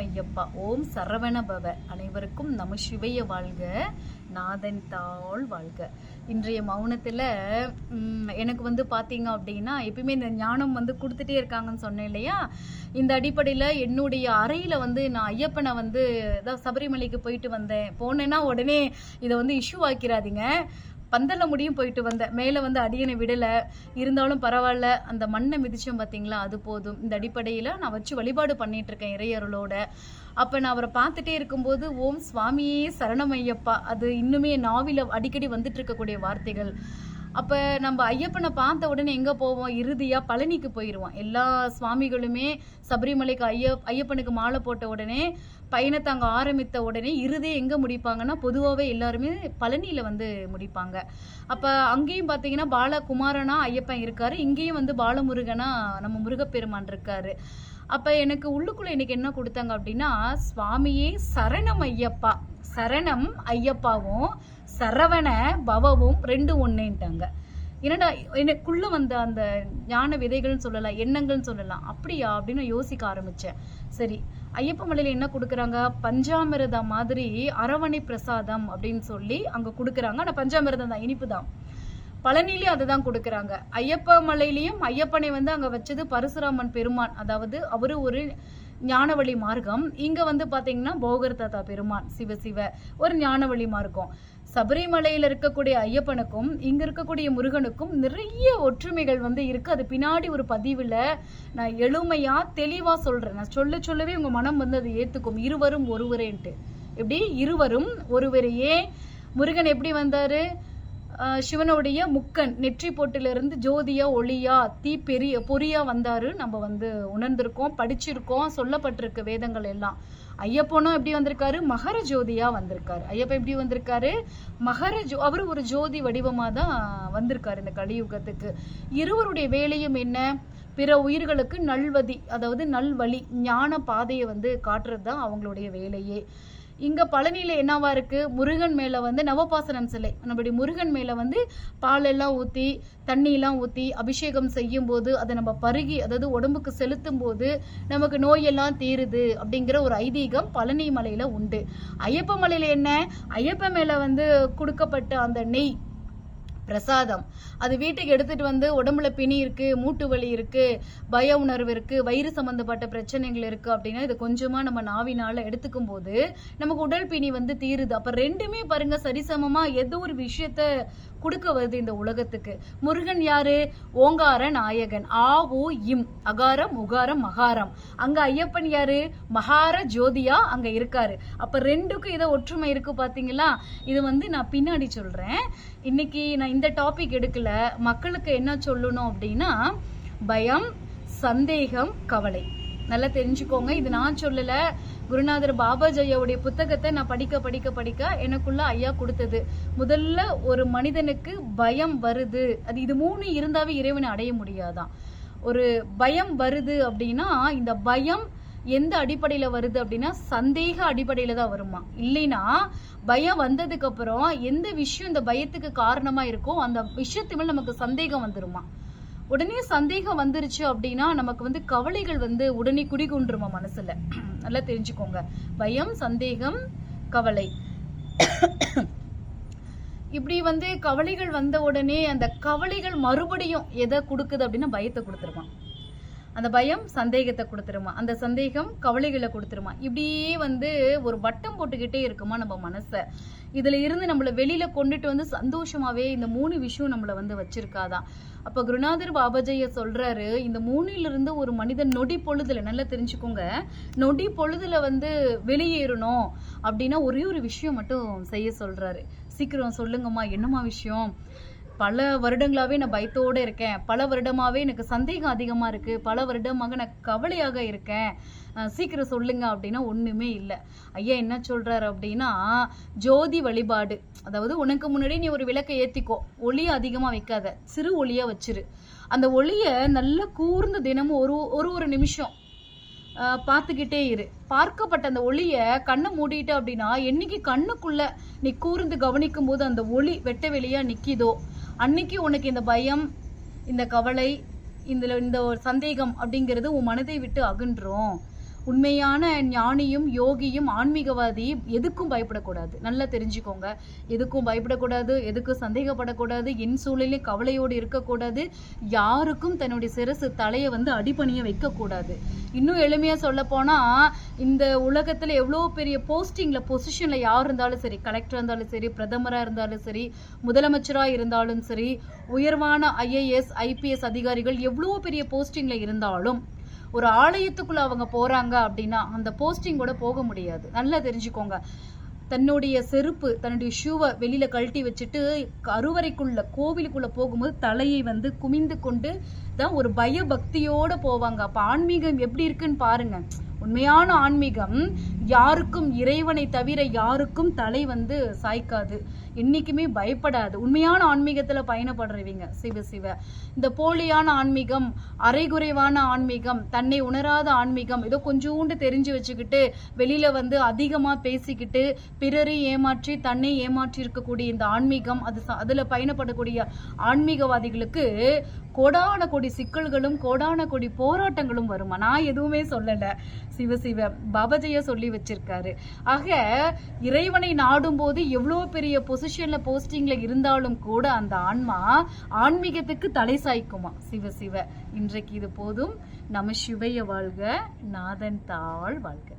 ஐயப்பா ஓம் சரவண பவ அனைவருக்கும் நம சிவைய வாழ்க. நாதன் தாள் வாழ்க. இன்றைய மௌனத்தில் எனக்கு வந்து பார்த்தீங்க அப்படின்னா எப்பயுமே இந்த ஞானம் வந்து கொடுத்துட்டே இருக்காங்கன்னு சொன்னேன் இல்லையா? இந்த அடிப்படையில் என்னுடைய அறையில் வந்து நான் ஐயப்பனை வந்து ஏதாவது சபரிமலைக்கு போயிட்டு வந்தேன். போனேன்னா உடனே இதை வந்து இஷ்யூ ஆக்கிறாதீங்க பந்தல்ல முடியும் போயிட்டு வந்தேன். மேலே வந்து அடியனை விடலை. இருந்தாலும் பரவாயில்ல. அந்த மண்ணை மிதிச்சோம் பார்த்தீங்களா அது போதும். இந்த அடிப்படையில் நான் வச்சு வழிபாடு பண்ணிட்டு இருக்கேன் இறையருளோட. அப்போ நான் அவரை பார்த்துட்டே இருக்கும்போது ஓம் சுவாமியே சரணமையப்பா. அது இன்னுமே நாவில அடிக்கடி வந்துட்டு இருக்கக்கூடிய வார்த்தைகள். அப்போ நம்ம ஐயப்பனை பார்த்த உடனே எங்கே போவோம்? இறுதியாக பழனிக்கு போயிடுவோம் எல்லா சுவாமிகளுமே சபரிமலைக்கு ஐய ஐயப்பனுக்கு மாலை போட்ட உடனே பயணத்தை அங்கே ஆரம்பித்த உடனே இறுதியை எங்கே முடிப்பாங்கன்னா பொதுவாகவே எல்லாருமே பழனியில் வந்து முடிப்பாங்க. அப்போ அங்கேயும் பார்த்தீங்கன்னா பாலகுமாரனா ஐயப்பன் இருக்காரு. இங்கேயும் வந்து பாலமுருகனா நம்ம முருகப்பெருமான் இருக்காரு. அப்போ எனக்கு உள்ளுக்குள்ளே இன்னைக்கு என்ன கொடுத்தாங்க அப்படின்னா சுவாமியே சரணம் ஐயப்பா. சரணம் ஐயப்பாவும் சரவண பவவும் ரெண்டு ஒன்னேன்ட்டாங்க என்னடா எனக்குள்ள வந்த அந்த ஞான விதைகள்னு சொல்லலாம் எண்ணங்கள்னு சொல்லலாம். அப்படியா அப்படின்னு யோசிக்க ஆரம்பிச்சேன். சரி ஐயப்ப மலையில என்ன கொடுக்குறாங்க? பஞ்சாமிரதம் மாதிரி அரவணை பிரசாதம் அப்படின்னு சொல்லி அங்க கொடுக்குறாங்க. ஆனா பஞ்சாமிரதம் தான் இனிப்பு தான் பழனிலையும் அதை தான் கொடுக்குறாங்க. ஐயப்ப மலையிலையும் ஐயப்பனை வந்து அங்கே வச்சது பரசுராமன் பெருமான். அதாவது அவரு ஒரு ஞானவழி மார்க்கம். இங்க வந்து பாத்தீங்கன்னா போகர் தாத்தா பெருமான் சிவ சிவ. ஒரு ஞானவழி மார்க்கம். சபரிமலையில இருக்கக்கூடிய ஐயப்பனுக்கும் இங்க இருக்கக்கூடிய முருகனுக்கும் நிறைய ஒற்றுமைகள் வந்து இருக்கு. அது பின்னாடி ஒரு பதிவுல நான் எளிமையா தெளிவா சொல்றேன். நான் சொல்ல சொல்லவே உங்க மனம் வந்து அதை ஏத்துக்கும். இருவரும் ஒருவரேன்ட்டு. எப்படி? இருவரும் ஒருவரையே. முருகன் எப்படி வந்தாரு? சிவனுடைய முக்கன் நெற்றி போட்டிலிருந்து ஜோதியா ஒளியா தீ பெரிய பொறியா வந்தாரு. நம்ம வந்து உணர்ந்திருக்கோம் படிச்சிருக்கோம் சொல்லப்பட்டிருக்கு வேதங்கள் எல்லாம். ஐயப்பனும் எப்படி வந்திருக்காரு? மகர ஜோதியா வந்திருக்காரு. ஐயப்பன் எப்படி வந்திருக்காரு? மகர ஜோ அவர் ஒரு ஜோதி வடிவமா தான் வந்திருக்காரு இந்த கலியுகத்துக்கு. இருவருடைய வேலையும் என்ன? பிற உயிர்களுக்கு நல்வதி அதாவது நல்வழி ஞான பாதையை வந்து காட்டுறது தான் அவங்களுடைய வேலையே. இங்க பழனியில என்னவா இருக்கு? முருகன் மேல வந்து நவபாசனம் சிலை. நம்மளுடைய முருகன் மேல வந்து பால் எல்லாம் ஊத்தி தண்ணி எல்லாம் ஊத்தி அபிஷேகம் செய்யும் போது அதை நம்ம பருகி அதாவது உடம்புக்கு செலுத்தும் போது நமக்கு நோயெல்லாம் தீருது அப்படிங்கிற ஒரு ஐதீகம் பழனி மலையில உண்டு. ஐயப்ப மலையில என்ன? ஐயப்ப மேல வந்து கொடுக்கப்பட்ட அந்த நெய் பிரசாதம். அது வீட்டுக்கு எடுத்துட்டு வந்து உடம்புல பிணி இருக்கு மூட்டு வலி இருக்கு பய உணர்வு இருக்கு வயிறு சம்பந்தப்பட்ட பிரச்சனைகள் இருக்கு அப்படின்னா இது கொஞ்சமா நம்ம நாவினால எடுத்துக்கும் போது நமக்கு உடல் பிணி வந்து தீருது. அப்ப ரெண்டுமே பாருங்க சரிசமமா ஏதோ ஒரு விஷயத்த கொடுக்க வருது இந்த உலகத்துக்கு. முருகன் யாரு? ஓங்கார நாயகன். ஆ ஓ இம். அகாரம் உகாரம் மகாரம். அங்க ஐயப்பன் யாரு? மகார ஜோதியா அங்க இருக்காரு. அப்ப ரெண்டுக்கும் இதை ஒற்றுமை இருக்கு பாத்தீங்களா? இது வந்து நான் பின்னாடி சொல்றேன். இன்னைக்கு நான் இந்த டாபிக் எடுக்கல. மக்களுக்கு என்ன சொல்லணும் அப்படின்னா பயம் சந்தேகம் கவலை. நல்லா தெரிஞ்சுக்கோங்க. இது நான் சொல்லல. குருநாதர் பாபா ஐயாவுடைய புத்தகத்தை நான் படிக்க படிக்க படிக்க எனக்குள்ள ஐயா கொடுத்தது. முதல்ல ஒரு மனிதனுக்கு பயம் வருது. அது இது மூணு இருந்தாவே இறைவனை அடைய முடியாதான். ஒரு பயம் வருது அப்படின்னா இந்த பயம் எந்த அடிப்படையில வருது அப்படின்னா சந்தேக அடிப்படையில தான் வருமா இல்லைன்னா பயம் வந்ததுக்கு அப்புறம் எந்த விஷயம் இந்த பயத்துக்கு காரணமா இருக்கோ அந்த விஷயத்து மேல நமக்கு சந்தேகம் வந்துருமா உடனே சந்தேகம் வந்துருச்சு அப்படின்னா நமக்கு வந்து கவலைகள் வந்து உடனே குடிகொண்டுருமா மனசுல. நல்லா தெரிஞ்சுக்கோங்க. பயம் சந்தேகம் கவலை. இப்படி வந்து கவலைகள் வந்த உடனே அந்த கவலைகள் மறுபடியும் எதை கொடுக்குது அப்படின்னா பயத்தை கொடுத்துருவான் அந்த பயம் சந்தேகத்தை கொடுத்துருமா? அந்த சந்தேகம் கவலைகளை கொடுத்துருமா? இப்படியே வந்து ஒரு வட்டம் போட்டுக்கிட்டே இருக்குமா நம்ம மனசை? இதுல இருந்து நம்மளை வெளியில கொண்டுட்டு வந்து சந்தோஷமாவே இந்த மூணு விஷயம் நம்மளை வந்து வச்சிருக்காதான். அப்ப குருநாதர் பாபாஜைய சொல்றாரு இந்த மூணுல இருந்து ஒரு மனிதன் நொடி பொழுதுல நல்லா தெரிஞ்சுக்கோங்க நொடி பொழுதுல வந்து வெளியேறணும் அப்படின்னா ஒரே ஒரு விஷயம் மட்டும் செய்ய சொல்றாரு. சீக்கிரம் சொல்லுங்கம்மா என்னம்மா விஷயம்? பல வருடங்களாவே நான் பயத்தோட இருக்கேன். பல வருடமாவே எனக்கு சந்தேகம் அதிகமா இருக்கு. பல வருடமாக நான் கவலையாக இருக்கேன். சீக்கிரம் சொல்லுங்க அப்படின்னா ஒண்ணுமே இல்லை. ஐயா என்ன சொல்றாரு அப்படின்னா ஜோதி வழிபாடு. அதாவது உனக்கு முன்னாடி நீ ஒரு விளக்கை ஏத்திக்கோ. ஒளி அதிகமா வைக்காத. சிறு ஒளியா வச்சிரு. அந்த ஒளிய நல்லா கூர்ந்து தினமும் ஒரு ஒரு ஒரு நிமிஷம் பார்த்துக்கிட்டே இரு. பார்க்கப்பட்ட அந்த ஒளியை கண்ணை மூடிட்ட அப்படின்னா என்னைக்கு கண்ணுக்குள்ள நீ கூர்ந்து கவனிக்கும் போது அந்த ஒளி வெட்ட வெளியா நிக்கிதோ அன்னைக்கு உனக்கு இந்த பயம் இந்த கவலை இந்த இந்த ஒரு சந்தேகம் அப்படிங்கிறது உன் மனதை விட்டு அகன்றும். உண்மையான ஞானியும் யோகியும் ஆன்மீகவாதி எதுக்கும் பயப்படக்கூடாது. நல்லா தெரிஞ்சுக்கோங்க. எதுக்கும் பயப்படக்கூடாது? எதுக்கும் சந்தேகப்படக்கூடாது? என் சூழலே கவலையோடு இருக்கக்கூடாது? யாருக்கும் தன்னுடைய சிரசு தலையை வந்து அடிபணிய வைக்கக்கூடாது. இன்னும் எளிமையாக சொல்ல போனால் இந்த உலகத்தில் எவ்வளோ பெரிய போஸ்டிங்கில் பொசிஷனில் யார் இருந்தாலும் சரி கலெக்டர் இருந்தாலும் சரி பிரதமராக இருந்தாலும் சரி முதலமைச்சராக இருந்தாலும் சரி உயர்வான ஐஏஎஸ் ஐபிஎஸ் அதிகாரிகள் எவ்வளோ பெரிய போஸ்டிங்கில் இருந்தாலும் ஒரு ஆலயத்துக்குள்ள அவங்க போறாங்க அப்படின்னா அந்த போஸ்டிங்கோட போக முடியாது. நல்லா தெரிஞ்சுக்கோங்க. தன்னுடைய செருப்பு தன்னுடைய ஷூவை வெளியில கழட்டி வச்சுட்டு கருவறைக்குள்ள கோவிலுக்குள்ள போகும்போது தலையை வந்து குமிந்து கொண்டு தான் ஒரு பயபக்தியோட போவாங்க. அப்ப ஆன்மீகம் எப்படி இருக்குன்னு பாருங்க. உண்மையான ஆன்மீகம் யாருக்கும் இறைவனை தவிர யாருக்கும் தலை வந்து சாய்க்காது. இன்னைக்குமே பயப்படாது. உண்மையான ஆன்மீகத்துல பயணப்படுறவங்க. சிவ சிவ. இந்த போலியான ஆன்மீகம் அரைகுறைவான ஆன்மீகம் தன்னை உணராத ஆன்மீகம் ஏதோ கொஞ்சோண்டு தெரிஞ்சு வச்சுக்கிட்டு வெளியில வந்து அதிகமா பேசிக்கிட்டு பிறரை ஏமாற்றி தன்னை ஏமாற்றி இருக்கக்கூடிய இந்த ஆன்மீகம் அது அதுல பயணப்படக்கூடிய ஆன்மீகவாதிகளுக்கு கோடான கொடி சிக்கல்களும் கோடான கொடி போராட்டங்களும் வருமா? நான் எதுவுமே சொல்லல. சிவசிவ சிவ. சொல்லி வச்சிருக்காரு. ஆக இறைவனை நாடும் போது எவ்வளோ பெரிய பொசிஷன்ல போஸ்டிங்ல இருந்தாலும் கூட அந்த ஆன்மா ஆன்மீகத்துக்கு தலை சாய்க்குமா? சிவ சிவ. இன்றைக்கு இது போதும். நம்ம சிவைய வாழ்க. நாதன் தாள் வாழ்க.